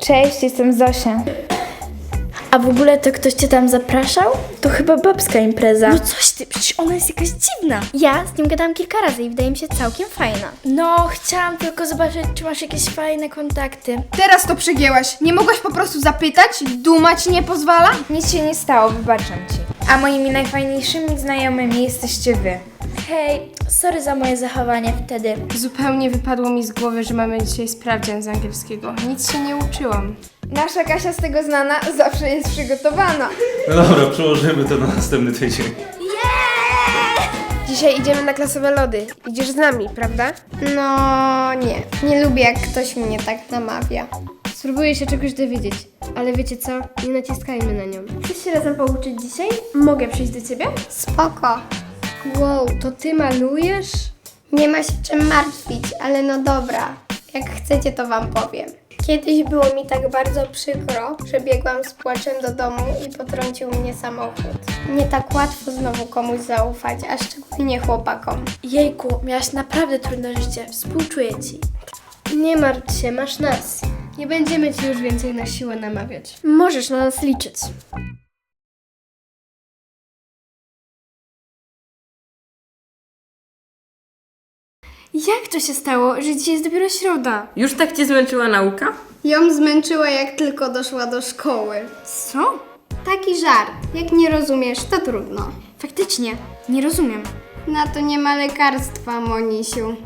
Cześć, jestem Zosia. A w ogóle to ktoś cię tam zapraszał? To chyba babska impreza. No coś ty, przecież ona jest jakaś dziwna. Ja z nią gadałam kilka razy i wydaje mi się całkiem fajna. No, chciałam tylko zobaczyć, czy masz jakieś fajne kontakty. Teraz to przegięłaś. Nie mogłaś po prostu zapytać? Duma ci nie pozwala? Nic się nie stało, wybaczam ci. A moimi najfajniejszymi znajomymi jesteście wy. Hej, sorry za moje zachowanie wtedy. Zupełnie wypadło mi z głowy, że mamy dzisiaj sprawdzian z angielskiego. Nic się nie uczyłam. Nasza Kasia z tego znana zawsze jest przygotowana. No dobra, przełożymy to na następny tydzień. Dzisiaj idziemy na klasowe lody. Idziesz z nami, prawda? No nie. Nie lubię jak ktoś mnie tak namawia. Spróbuję się czegoś dowiedzieć, ale wiecie co? Nie naciskajmy na nią. Chcesz się razem pouczyć dzisiaj? Mogę przyjść do ciebie? Spoko. Wow, to ty malujesz? Nie ma się czym martwić, ale no dobra. Jak chcecie, to wam powiem. Kiedyś było mi tak bardzo przykro, że biegłam z płaczem do domu i potrącił mnie samochód. Nie tak łatwo znowu komuś zaufać, a szczególnie chłopakom. Jejku, miałaś naprawdę trudne życie. Współczuję ci. Nie martw się, masz nas. Nie będziemy ci już więcej na siłę namawiać. Możesz na nas liczyć. Jak to się stało, że dzisiaj jest dopiero środa? Już tak cię zmęczyła nauka? Ją zmęczyła jak tylko doszła do szkoły. Co? Taki żart. Jak nie rozumiesz, to trudno. Faktycznie, nie rozumiem. Na to nie ma lekarstwa, Monisiu.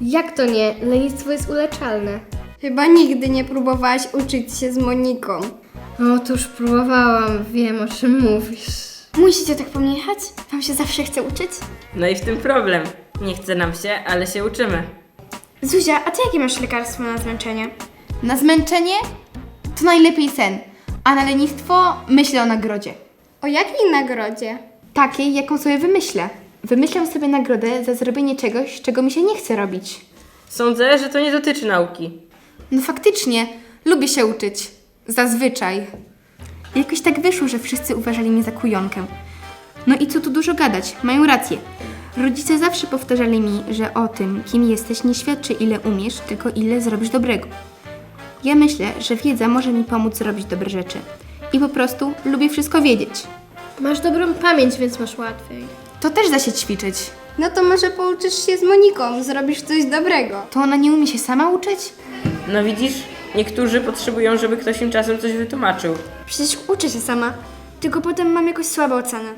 Jak to nie? Lenistwo jest uleczalne. Chyba nigdy nie próbowałaś uczyć się z Moniką. Otóż próbowałam, wiem o czym mówisz. Musicie tak po mnie jechać? Wam się zawsze chce uczyć? No i w tym problem. Nie chce nam się, ale się uczymy. Zuzia, a ty jakie masz lekarstwo na zmęczenie? Na zmęczenie to najlepiej sen, a na lenistwo myślę o nagrodzie. O jakiej nagrodzie? Takiej, jaką sobie wymyślę. Wymyślam sobie nagrodę za zrobienie czegoś, czego mi się nie chce robić. Sądzę, że to nie dotyczy nauki. No faktycznie, lubię się uczyć. Zazwyczaj. Jakoś tak wyszło, że wszyscy uważali mnie za kujonkę. No i co tu dużo gadać, mają rację. Rodzice zawsze powtarzali mi, że o tym, kim jesteś, nie świadczy ile umiesz, tylko ile zrobisz dobrego. Ja myślę, że wiedza może mi pomóc zrobić dobre rzeczy. I po prostu lubię wszystko wiedzieć. Masz dobrą pamięć, więc masz łatwiej. To też da się ćwiczyć. No to może pouczysz się z Moniką, zrobisz coś dobrego. To ona nie umie się sama uczyć? No widzisz, niektórzy potrzebują, żeby ktoś im czasem coś wytłumaczył. Przecież uczę się sama, tylko potem mam jakoś słabe oceny.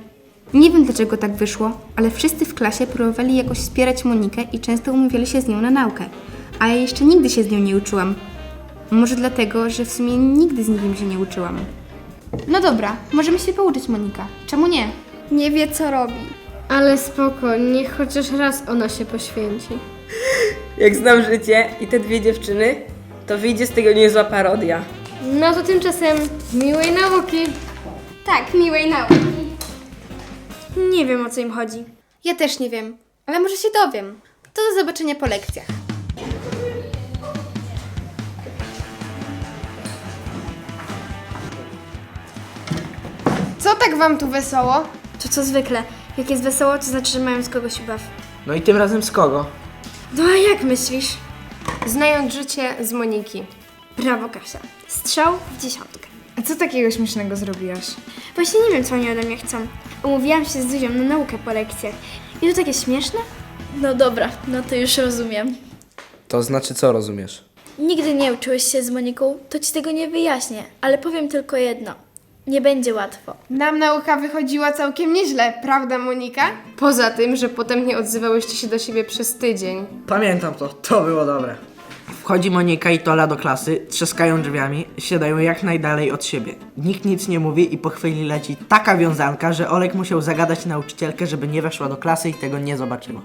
Nie wiem dlaczego tak wyszło, ale wszyscy w klasie próbowali jakoś wspierać Monikę i często umawiali się z nią na naukę. A ja jeszcze nigdy się z nią nie uczyłam. Może dlatego, że w sumie nigdy z nikim się nie uczyłam. No dobra, możemy się pouczyć Monika. Czemu nie? Nie wie co robi. Ale spoko, niech chociaż raz ona się poświęci. Jak znam życie i te dwie dziewczyny, to wyjdzie z tego niezła parodia. No to tymczasem miłej nauki. Tak, miłej nauki. Nie wiem o co im chodzi. Ja też nie wiem, ale może się dowiem. To do zobaczenia po lekcjach. Co tak wam tu wesoło? To co zwykle. Jak jest wesoło, to znaczy, że mają z kogoś ubaw. No i tym razem z kogo? No a jak myślisz? Znając życie z Moniki. Brawo, Kasia. Strzał w dziesiątkę. A co takiego śmiesznego zrobiłaś? Właśnie nie wiem, co oni ode mnie chcą. Umówiłam się z Zuzią na naukę po lekcjach. I to takie śmieszne? No dobra, no to już rozumiem. To znaczy co rozumiesz? Nigdy nie uczyłeś się z Moniką, to ci tego nie wyjaśnię, ale powiem tylko jedno. Nie będzie łatwo. Nam nauka wychodziła całkiem nieźle, prawda Monika? Poza tym, że potem nie odzywałyście się do siebie przez tydzień. Pamiętam to, to było dobre. Wchodzi Monika i Tola do klasy, trzaskają drzwiami, siadają jak najdalej od siebie. Nikt nic nie mówi i po chwili leci taka wiązanka, że Olek musiał zagadać nauczycielkę, żeby nie weszła do klasy i tego nie zobaczyła.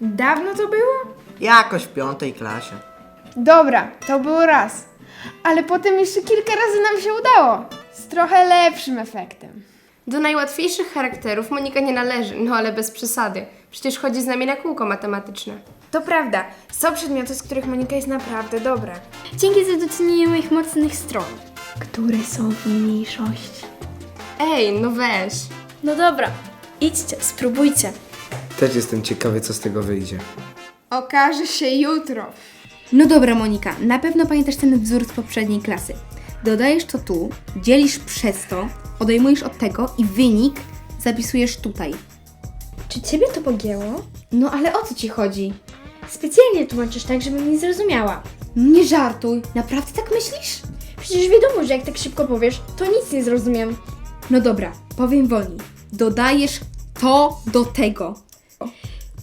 Dawno to było? Jakoś w piątej klasie. Dobra, to było raz. Ale potem jeszcze kilka razy nam się udało. Z trochę lepszym efektem. Do najłatwiejszych charakterów Monika nie należy, no ale bez przesady. Przecież chodzi z nami na kółko matematyczne. To prawda. Są przedmioty, z których Monika jest naprawdę dobra. Dzięki za docenienie moich mocnych stron. Ej, no weź. No dobra, idźcie, spróbujcie. Też jestem ciekawy, co z tego wyjdzie. Okaże się jutro. No dobra, Monika, na pewno pamiętasz ten wzór z poprzedniej klasy. Dodajesz to tu, dzielisz przez to, odejmujesz od tego i wynik zapisujesz tutaj. Czy ciebie to pogięło? No ale o co ci chodzi? Specjalnie tłumaczysz tak, żebym nie zrozumiała. Nie żartuj, naprawdę tak myślisz? Przecież wiadomo, że jak tak szybko powiesz, to nic nie zrozumiem. No dobra, powiem wolniej. Dodajesz to do tego.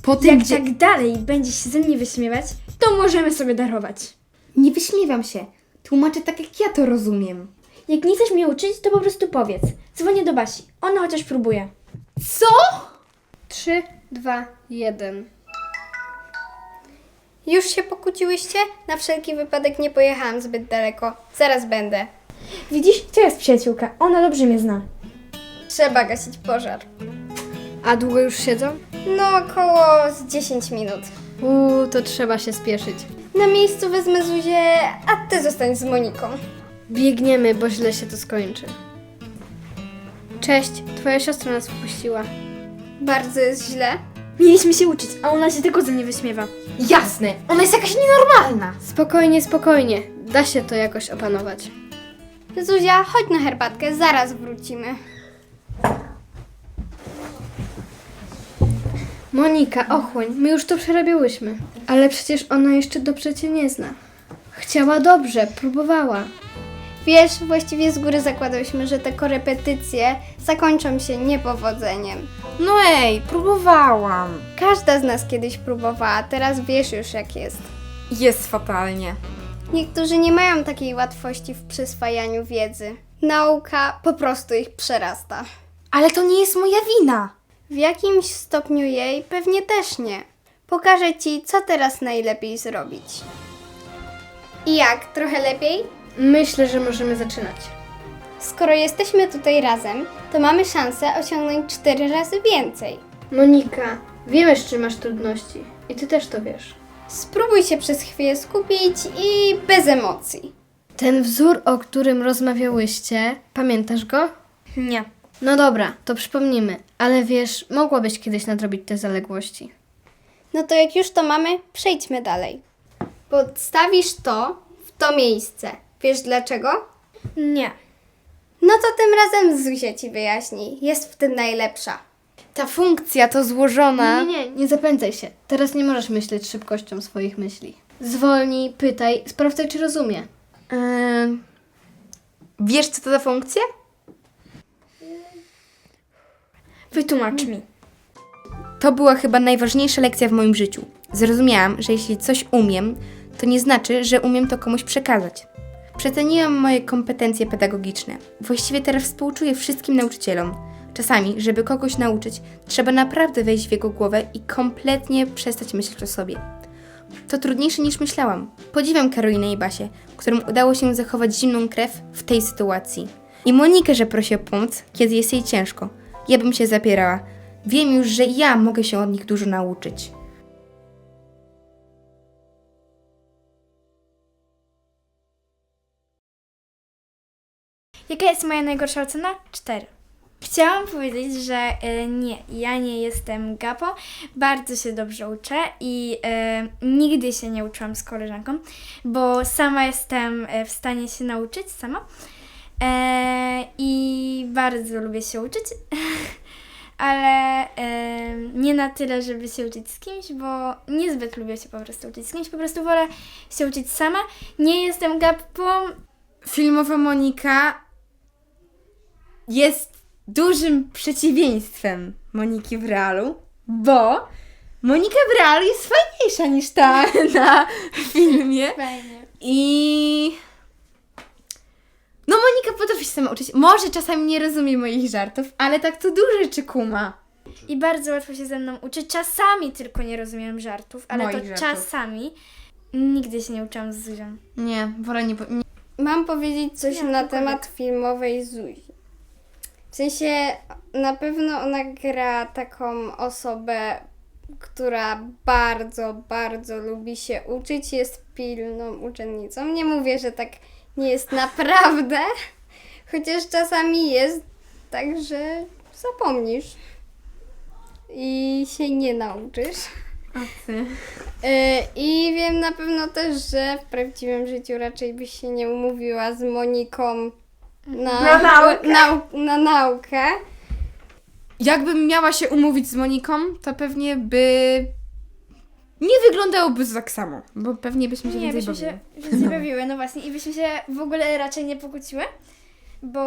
Po tym, Jak gdzie... tak dalej będzie się ze mnie wyśmiewać, to możemy sobie darować. Nie wyśmiewam się. Tłumaczę tak, jak ja to rozumiem. Jak nie chcesz mnie uczyć, to po prostu powiedz. Dzwonię do Basi. Ona chociaż próbuje. Co? 3, 2, 1. Już się pokłóciłyście? Na wszelki wypadek nie pojechałam zbyt daleko. Zaraz będę. Widzisz, to jest przyjaciółka. Ona dobrze mnie zna. Trzeba gasić pożar. A długo już siedzą? No, około z 10 minut. Uuu, to trzeba się spieszyć. Na miejscu wezmę Zuzię, a ty zostań z Moniką. Biegniemy, bo źle się to skończy. Cześć, twoja siostra nas wpuściła. Bardzo jest źle. Mieliśmy się uczyć, a ona się tylko ze mnie wyśmiewa. Jasne, ona jest jakaś nienormalna. Spokojnie, spokojnie. Da się to jakoś opanować. Zuzia, chodź na herbatkę, zaraz wrócimy. Monika, ochłoń, my już to przerabiałyśmy. Ale przecież ona jeszcze dobrze cię nie zna. Chciała dobrze, próbowała. Wiesz, właściwie z góry zakładałyśmy, że te korepetycje zakończą się niepowodzeniem. No ej, próbowałam. Każda z nas kiedyś próbowała, teraz wiesz już jak jest. Jest fatalnie. Niektórzy nie mają takiej łatwości w przyswajaniu wiedzy. Nauka po prostu ich przerasta. Ale to nie jest moja wina. W jakimś stopniu jej pewnie też nie. Pokażę ci, co teraz najlepiej zrobić. I jak? Trochę lepiej? Myślę, że możemy zaczynać. Skoro jesteśmy tutaj razem, to mamy szansę osiągnąć cztery razy więcej. Monika, wiemy, z czym masz trudności. I ty też to wiesz. Spróbuj się przez chwilę skupić i bez emocji. Ten wzór, o którym rozmawiałyście, pamiętasz go? Nie. No dobra, to przypomnimy. Ale wiesz, mogłabyś kiedyś nadrobić te zaległości. No to jak już to mamy, przejdźmy dalej. Podstawisz to w to miejsce. Wiesz dlaczego? Nie. No to tym razem Zuzia ci wyjaśni. Jest w tym najlepsza. Ta funkcja to złożona. Nie, nie, nie zapędzaj się. Teraz nie możesz myśleć szybkością swoich myśli. Zwolnij, pytaj, sprawdzaj, czy rozumie. Ym, wiesz, co to za funkcja? Wytłumacz mi. To była chyba najważniejsza lekcja w moim życiu. Zrozumiałam, że jeśli coś umiem, to nie znaczy, że umiem to komuś przekazać. Przeceniłam moje kompetencje pedagogiczne. Właściwie teraz współczuję wszystkim nauczycielom. Czasami, żeby kogoś nauczyć, trzeba naprawdę wejść w jego głowę i kompletnie przestać myśleć o sobie. To trudniejsze niż myślałam. Podziwiam Karolinę i Basię, którym udało się zachować zimną krew w tej sytuacji. I Monikę, że prosi o pomoc, kiedy jest jej ciężko. Ja bym się zapierała. Wiem już, że ja mogę się od nich dużo nauczyć. Jaka jest moja najgorsza ocena? 4. Chciałam powiedzieć, że y, nie, ja nie jestem gapo, bardzo się dobrze uczę i y, nigdy się nie uczyłam z koleżanką, bo sama jestem y, w stanie się nauczyć sama e, i bardzo lubię się uczyć, ale y, nie na tyle, żeby się uczyć z kimś, bo niezbyt lubię się po prostu uczyć z kimś, po prostu wolę się uczyć sama. Nie jestem gapą, Filmowa Monika jest dużym przeciwieństwem Moniki w realu, bo Monika w realu jest fajniejsza niż ta na filmie. I. No, Monika potrafi się sama uczyć. Może czasami nie rozumie moich żartów, ale tak to dużo rzeczy kuma. I bardzo łatwo się ze mną uczyć. Czasami tylko nie rozumiem żartów, ale Moich to żartów. czasami. Nigdy się nie uczyłam z Zuzią. Nie, wolę nie. po- nie. Mam powiedzieć coś Nie, na temat filmowej Zuzi. W sensie, na pewno ona gra taką osobę, która bardzo, bardzo lubi się uczyć, jest pilną uczennicą. Nie mówię, że tak nie jest naprawdę, chociaż czasami jest tak, że zapomnisz. i się nie nauczysz. E, I wiem na pewno też, że w prawdziwym życiu raczej byś się nie umówiła z Moniką na, Na naukę. nau- na naukę. Jakbym miała się umówić z Moniką, to pewnie by nie wyglądałoby tak samo, bo pewnie byśmy się Nie, więcej byśmy bawili. się więcej bawiły, no właśnie. I byśmy się w ogóle raczej nie pokłóciły, bo...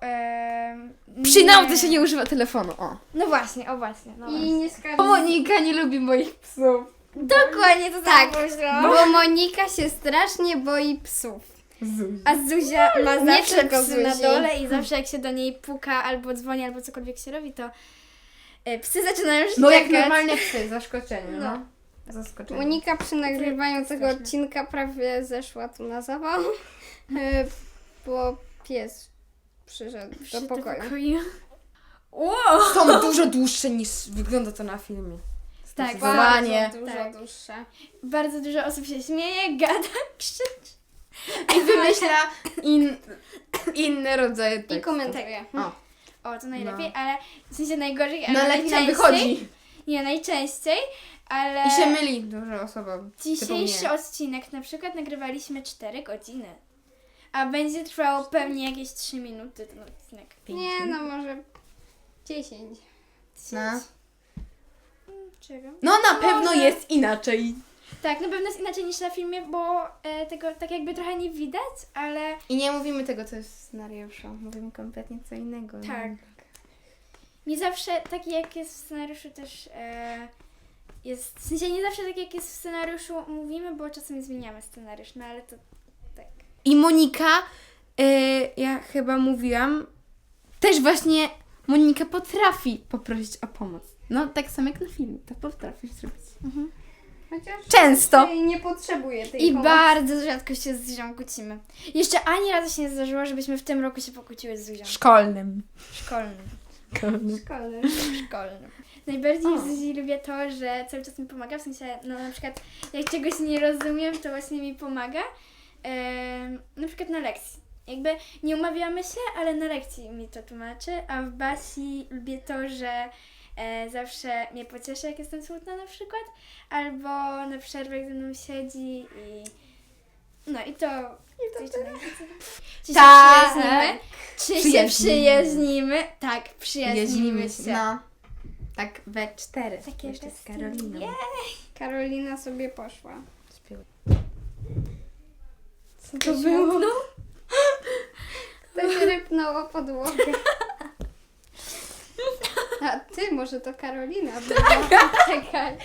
em, Przy nauce się nie używa telefonu, o. No właśnie, o właśnie. No I właśnie. nie skarży Bo Monika nie lubi moich psów. Dokładnie to Tak, samo pomyślałam. bo Monika się strasznie boi psów. A Zuzia ma Nie zawsze tylko psy na Zuzi. dole i zawsze jak się do niej puka albo dzwoni, albo cokolwiek się robi, to e, psy zaczynają się No jak normalnie psy, zaskoczenie, no. Zaskoczenie. Monika przy nagrywaniu tego straszne. odcinka prawie zeszła tu na zawał, e, bo pies przyszedł do pokoju. pokoju. Wow! Są dużo dłuższe niż wygląda to na filmie. Tak, Zdecydowanie. Bardzo dużo Tak. dłuższe. Bardzo dużo osób się śmieje, gada, krzyczy. I wymyśla in, inne rodzaje I tekstów. komentuje. O, O, to najlepiej, ale w sensie najgorzej, ale no lepiej nam najczęściej. wychodzi. Nie, najczęściej, ale I się myli dużo osobom. dzisiejszy mnie. odcinek na przykład nagrywaliśmy 4 godziny. A będzie trwało pewnie jakieś 3 minuty ten odcinek. Nie, no może 10. No. Czego? no na pewno jest inaczej. Tak, na pewno jest inaczej niż na filmie, bo e, tego tak jakby trochę nie widać, ale I nie mówimy tego, co jest w scenariuszu. Mówimy kompletnie co innego. nie? tak. Nie zawsze taki jak jest w scenariuszu też e, jest, w sensie nie zawsze tak jak jest w scenariuszu mówimy, bo czasami zmieniamy scenariusz, no ale to tak. I Monika, y, ja chyba mówiłam, też właśnie Monika potrafi poprosić o pomoc. No, tak samo jak na filmie, to potrafisz zrobić. Chociaż Często. i nie potrzebuje tej I pomocy. bardzo rzadko się z Zuzią kłócimy. Jeszcze ani razu się nie zdarzyło, żebyśmy w tym roku się pokłóciły z Zuzią. Szkolnym. Szkolnym. Szkole. Szkolnym. Najbardziej w Zuzi lubię to, że cały czas mi pomaga, w sensie, no na przykład jak czegoś nie rozumiem, to właśnie mi pomaga. Em, na przykład na lekcji. Jakby nie umawiamy się, ale na lekcji mi to tłumaczy, a w Basi lubię to, że e, zawsze mnie pocieszy, jak jestem smutna na przykład, albo na przerwach ze mną siedzi i no i to... I to Czy się Tak. przyjaźnimy? Czy się Przyjaźnimy. Tak, przyjaźnimy się. No. Tak we cztery. Takie Jeszcze z. Karoliną. Karolina sobie poszła. Co to było? To się rypnęło podłogę. A ty, może to Karolina była. Czekaj.